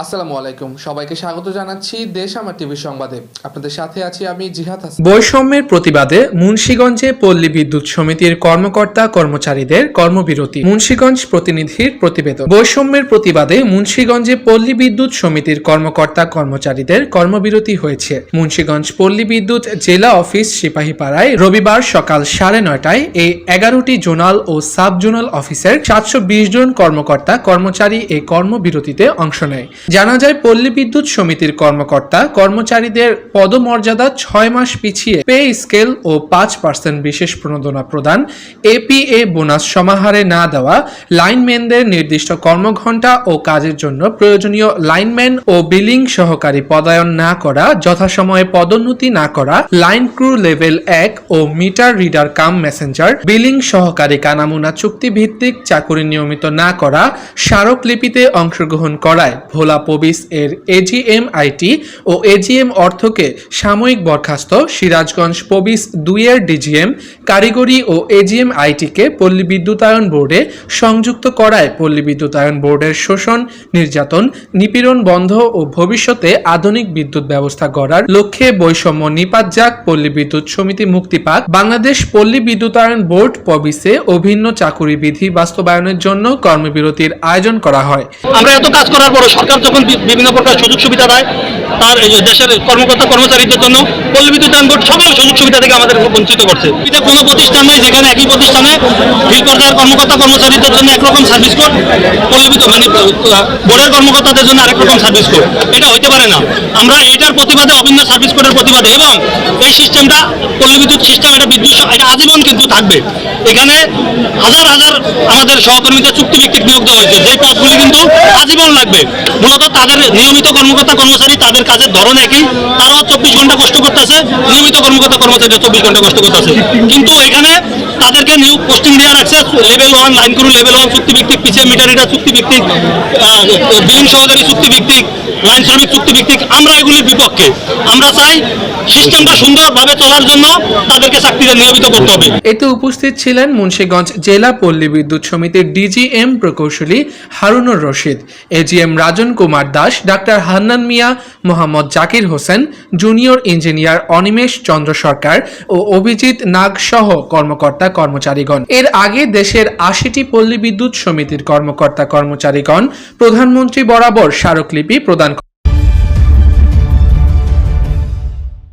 আসসালামু আলাইকুম। সবাইকে স্বাগত জানাচ্ছি দেশ আমার টিভি সংবাদে। আপনাদের সাথে আছি আমি জিহাদ হাসান। বৈষম্যের প্রতিবাদে মুন্সীগঞ্জে পল্লী বিদ্যুৎ সমিতির কর্মকর্তা কর্মচারীদের কর্মবিরতি। মুন্সীগঞ্জ প্রতিনিধির প্রতিবেদন। বৈষম্যের প্রতিবাদে মুন্সীগঞ্জে পল্লী বিদ্যুৎ সমিতির কর্মকর্তা কর্মচারীদের কর্মবিরতি হয়েছে। মুন্সীগঞ্জ পল্লী বিদ্যুৎ জেলা অফিস সিপাহীপাড়ায় রবিবার সকাল সাড়ে নয়টায় এই এগারোটি জোনাল ও সাব জোনাল অফিসের সাতশো বিশ জন কর্মকর্তা কর্মচারী এই কর্মবিরতিতে অংশ নেয়। জানা যায়, পল্লী বিদ্যুৎ সমিতির কর্মকর্তা কর্মচারীদের পদমর্যাদা ছয় মাস পিছিয়ে পে স্কেল ও পাঁচ পার্সেন্ট বিশেষ প্রণোদনা প্রদান, এপিএ বোনাস সমাহারে না দেওয়া, লাইনম্যানদের নির্দিষ্ট কর্মঘণ্টা ও কাজের জন্য প্রয়োজনীয় লাইনম্যান ও বিলিং সহকারী পদায়ন না করা, যথাসময়ে পদোন্নতি না করা, লাইন ক্রু লেভেল এক ও meter reader cum messenger, billing সহকারী কানামুনা চুক্তি ভিত্তিক চাকুরি নিয়মিত না করা, স্মারকলিপিতে অংশগ্রহণ করায় ভোলা পবিস এর এজিএম আইটি ও এজিএম অর্থকে সাময়িক বরখাস্ত সিরাজগঞ্জ পবিস দুইয়ের ডিজিএম কারিগরি ও এজিএম আইটিকে পল্লী বিদ্যুতায়ন বোর্ডে সংযুক্ত করায় পল্লী বিদ্যুতায়ন বোর্ডের শোষণ, নির্যাতন, নিপীড়ন বন্ধ ও ভবিষ্যতে আধুনিক বিদ্যুৎ ব্যবস্থা গড়ার লক্ষ্যে বৈষম্য নিপাত যাক পল্লী বিদ্যুৎ সমিতি মুক্তি পাক বাংলাদেশ পল্লী বিদ্যুতায়ন বোর্ড পবিসে অভিন্ন চাকুরি বিধি বাস্তবায়নের জন্য কর্মবিরতির আয়োজন করা হয়। আমরা এত কাজ করার পরে সরকার যখন বিভিন্ন প্রকার সুযোগ সুবিধা দেয় তার দেশের কর্মকর্তা কর্মচারীদের জন্য পল্লী বিদ্যুতায়ন বোর্ড সকল সুযোগ সুবিধা থেকে আমাদের বঞ্চিত করছে। এটা কোনো প্রতিষ্ঠান নেই যেখানে একই প্রতিষ্ঠানে ফিল্ড পর্যায়ের কর্মকর্তা কর্মচারীদের জন্য একরকম সার্ভিস কোড পল্লী মানে বোর্ডের কর্মকর্তাদের জন্য আরেক রকম সার্ভিস কোড এটা হইতে পারে না। আমরা এটার প্রতিবাদে অভিন্ন সার্ভিস কোডের প্রতিবাদে এবং এই সিস্টেমটা পল্লী সিস্টেম, এটা বিদ্যুৎ এটা আজীবন কিন্তু থাকবে। এখানে হাজার হাজার আমাদের সহকর্মীদের চুক্তিভিত্তিক নিয়োগ দেওয়া হয়েছে। যে পদগুলি কিন্তু আজীবন লাগবে। মূলত তাদের নিয়মিত কর্মকর্তা কর্মচারী তাদের কাজের ধরন একই। তারাও চব্বিশ ঘণ্টা কষ্ট করতেছে, নিয়মিত কর্মকর্তা কর্মচারীরা চব্বিশ ঘণ্টা কষ্ট করতেছে। কিন্তু এখানে তাদেরকে নিয়োগ পোস্টিং দেওয়া রাখছে, level one, line crew level one চুক্তিভিত্তিক পিছিয়ে মিটারিটা চুক্তি চুক্তিভিত্তিক বিলিং সহকারী চুক্তি ভিত্তিক লাইন শ্রমিক চুক্তি চুক্তিভিত্তিক, আমরা এগুলির বিপক্ষে আমরা চাই সিস্টেমটা সুন্দরভাবে চলার জন্য তাদেরকে চাকরিতে নিয়মিত করতে হবে। এতে উপস্থিত ছিলেন মুন্সীগঞ্জ জেলা পল্লী বিদ্যুৎ সমিতির ডিজিএম প্রকৌশলী Harunur Rashid, AGM Rajan Kumar Das, doctor Hannan Mia, Mohammad Zakir Hossain, junior engineer Animesh Chandra Sarkar ও অভিজিৎ নাগ সহ কর্মকর্তা কর্মচারীগণ। এর আগে দেশের আশিটি পল্লী বিদ্যুৎ সমিতির কর্মকর্তা কর্মচারীগণ প্রধানমন্ত্রী বরাবর স্মারকলিপি প্রদান